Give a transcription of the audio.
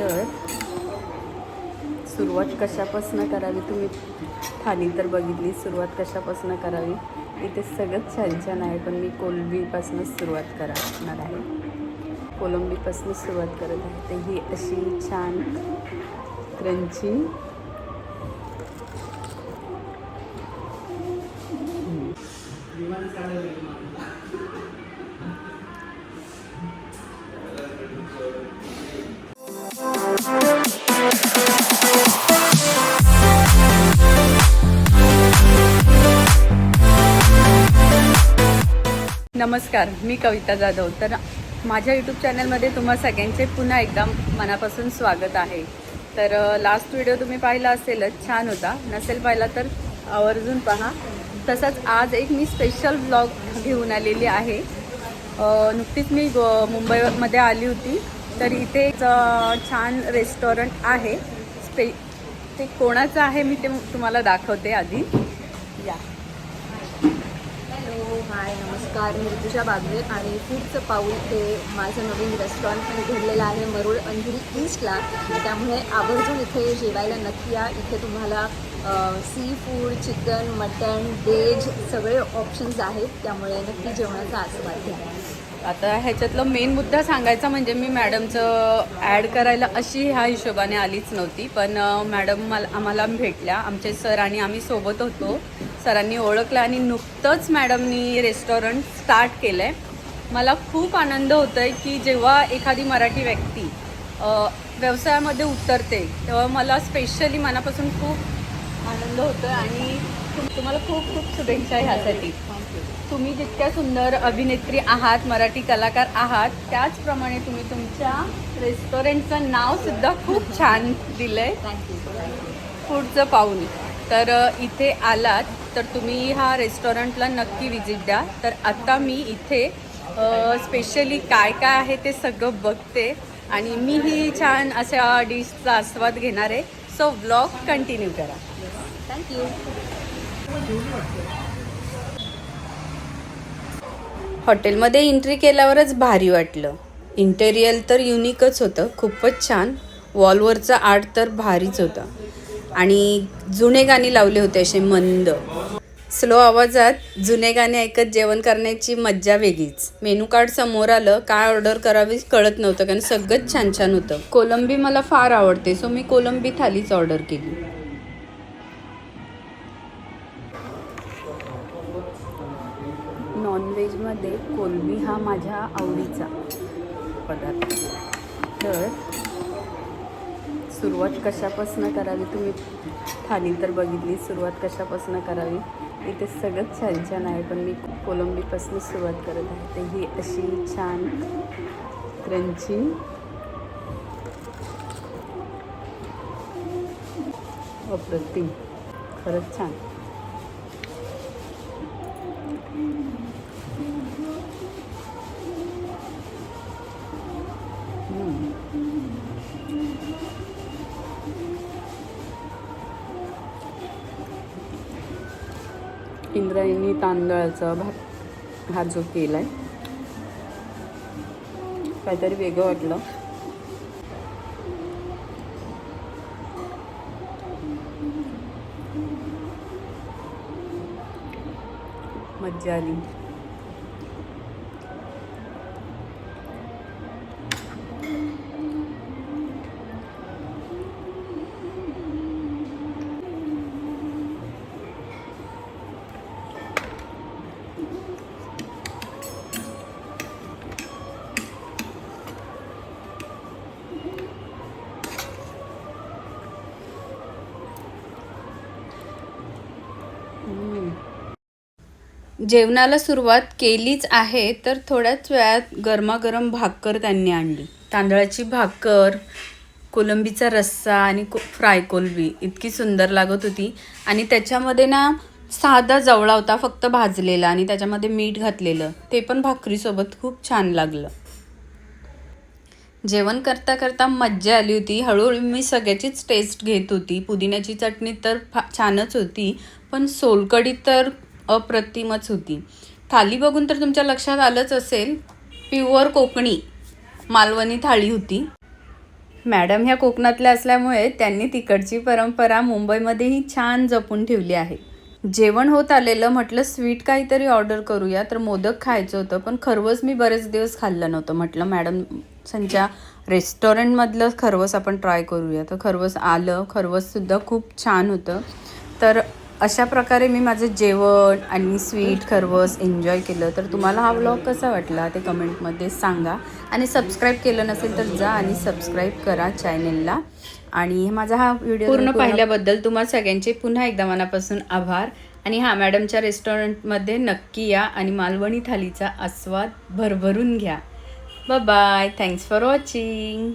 तर सुरुवात कशापासून करावी? तुम्ही थाली तर बघितली सुरुवात कशापासून करावी? इथे सगळंच छान छान आहे पण मी कोलंबीपासूनच सुरुवात करणार आहे. कोलंबीपासूनच सुरुवात करत आहे. तर ही अशी छान क्रंची नमस्कार मी कविता जाधव. तर माझ्या यूट्यूब चॅनलमध्ये तुम्हा सगळ्यांचे पुन्हा एकदा मनापासून स्वागत आहे. तर लास्ट व्हिडिओ तुम्ही पाहिला असेलच छान होता. नसेल पाहिला तर आवर्जून पहा. तसंच आज एक मी स्पेशल ब्लॉग घेऊन आलेली आहे. नुकतीच मी गो मुंबईमध्ये आली होती. तर इथे एक छान रेस्टॉरंट आहे. स्पे ते कोणाचं आहे मी ते तुम्हाला दाखवते आधी. या. हाय नमस्कार मी ऋतुषा बागवे आणि फूडचं पाऊल हे माझं नवीन रेस्टॉरंट पण उघडलेलं आहे मरुड अंधेरी ईस्टला त्यामुळे आवर्जून इथे जेवायला नक्की या. इथे तुम्हाला seafood chicken mutton veg सगळे ऑप्शन्स आहेत. त्यामुळे नक्की जेवणाचा आस्वाद घ्या. आता ह्याच्यातलं मेन मुद्दा सांगायचा म्हणजे मी मॅडमचं ॲड करायला अशी ह्या हिशोबाने आलीच नव्हती. पण मॅडम मला आम्हाला भेटल्या. आमचे सर आणि आम्ही सोबत होतो. सरांनी ओळखलं आणि नुकतंच मॅडमनी रेस्टॉरंट स्टार्ट केलं आहे मला खूप आनंद होतो आहे की जेव्हा एखादी मराठी व्यक्ती व्यवसायामध्ये उतरते तेव्हा मला स्पेशली मनापासून खूप आनंद होतो आहे आणि तुम- तुम्हाला खूप खूप शुभेच्छा ह्यासाठी. तुम्ही जितक्या सुंदर अभिनेत्री आहात मराठी कलाकार आहात त्याचप्रमाणे तुम्ही तुमच्या रेस्टॉरंटचं नाव सुद्धा खूप छान दिलंय. थँक्यू पुढचं पाऊल. तर इथे आलात तर तुम्ही ह्या रेस्टॉरंटला नक्की विजिट द्या. तर आता मी इथे स्पेशली काय काय आहे ते सगळं बघते आणि मीही छान अशा डिशचा आस्वाद घेणार आहे. सो ब्लॉग कंटिन्यू करा. थँक्यू हॉटेलमध्ये एंट्री केल्यावरच भारी वाटलं. इंटेरियर तर युनिकच होतं खूपच छान. वॉलवरचं आर्ट तर भारीच होतं. आणि जुने गाणी लावले होते असे मंद. स्लो आवाजात जुने गाणे ऐकत जेवण करण्याची मज्जा वेगळीच. मेनू कार्ड समोर आलं काय ऑर्डर करावी कळत नव्हतं कारण सगळंच छान छान होतं. कोलंबी मला फार आवडते सो मी कोलंबी थालीच ऑर्डर केली. नॉनव्हेजमध्ये कोलंबी हा माझ्या आवडीचा पदार्थ. तर सुरुवात कशापासून करावी? तुम्ही थाली तर बघितली सुरुवात कशापासून करावी? इथे सगळंच छान छान आहे पण मी कोलंबीपासून सुरुवात करत आहे. तर ही अशी छान क्रंची. अप्रतिम. खरंच छान. इंद्रायणी तांदळाचा भात हा जो केला आहे काहीतरी वेगळं वाटलं. मज्जा आली. जेवणाला सुरुवात केलीच आहे तर थोड्याच वेळात गरमागरम भाकर त्यांनी आणली. तांदळाची भाकर कोलंबीचा रस्सा आणि को फ्राय कोलंबी. इतकी सुंदर लागत होती. आणि त्याच्यामध्ये ना साधा जवळा होता फक्त भाजलेला. आणि त्याच्यामध्ये मीठ घातलेलं. ते पण भाकरीसोबत खूप छान लागलं. जेवण करता करता मज्जा आली होती. हळूहळू मी सगळ्याचीच टेस्ट घेत होती. पुदिन्याची चटणी तर फा छानच होती. पण सोलकढी तर अप्रतिमच होती. थाली बघून तर तुमच्या लक्षात आलंच असेल प्युअर कोकणी मालवणी थाळी होती. मॅडम ह्या कोकणातल्या असल्यामुळे त्यांनी तिकडची परंपरा मुंबईमध्येही छान जपून ठेवली आहे. जेवण होत आलेलं म्हटलं स्वीट काहीतरी ऑर्डर करूया तर मोदक खायचं होतं पण खरवस मी बरेच दिवस खाल्लं नव्हतं म्हटलं मॅडम त्यांच्या रेस्टॉरंटमधलं खरवस आपण ट्राय करूया. तर खरवस आलं खरवससुद्धा खूप छान होतं. तर अशा प्रकारे मी माझं जेवण आणि स्वीट खरवस एन्जॉय केलं. तर तुम्हाला हा व्लॉग कसा वाटला ते कमेंटमध्ये सांगा. आणि सबस्क्राईब केलं नसेल तर जा आणि सबस्क्राईब करा चॅनेलला आणि माझा हा व्हिडिओ पूर्ण पाहिल्याबद्दल तुम्हा सगळ्यांचे पुन्हा एकदा मनापासून आभार. आणि हा मॅडमच्या रेस्टॉरंटमध्ये नक्की या आणि मालवणी थालीचा आस्वाद भरभरून घ्या. Bye thanks for watching